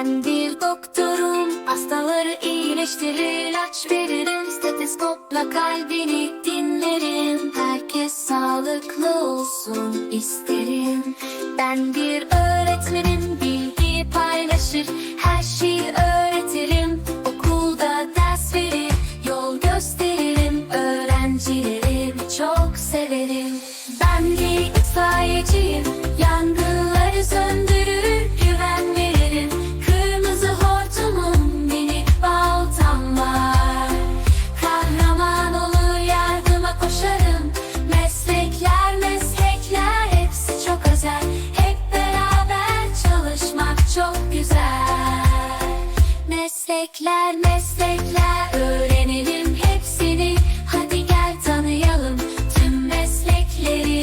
Ben bir doktorum. Hastaları iyileştirir ilaç veririm. Steteskopla kalbini dinlerim. Herkes sağlıklı olsun isterim. Ben bir öğretmenim Bilgi paylaşır. Her şeyi öğretirim. Okulda ders verir Yol gösteririm. Öğrencilerimi çok severim. Ben bir itfaiyeciyim Yani Meslekler meslekler öğrenelim hepsini. Hadi gel tanıyalım tüm meslekleri.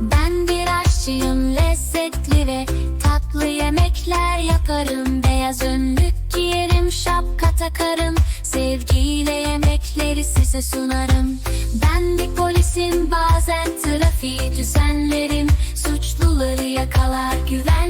Ben bir aşçıyım lezzetli ve tatlı yemekler yaparım. Beyaz önlük giyerim şapka takarım size sunarım. Ben bir polisim bazen trafiği düzenlerim. Suçluları yakalar sağlarım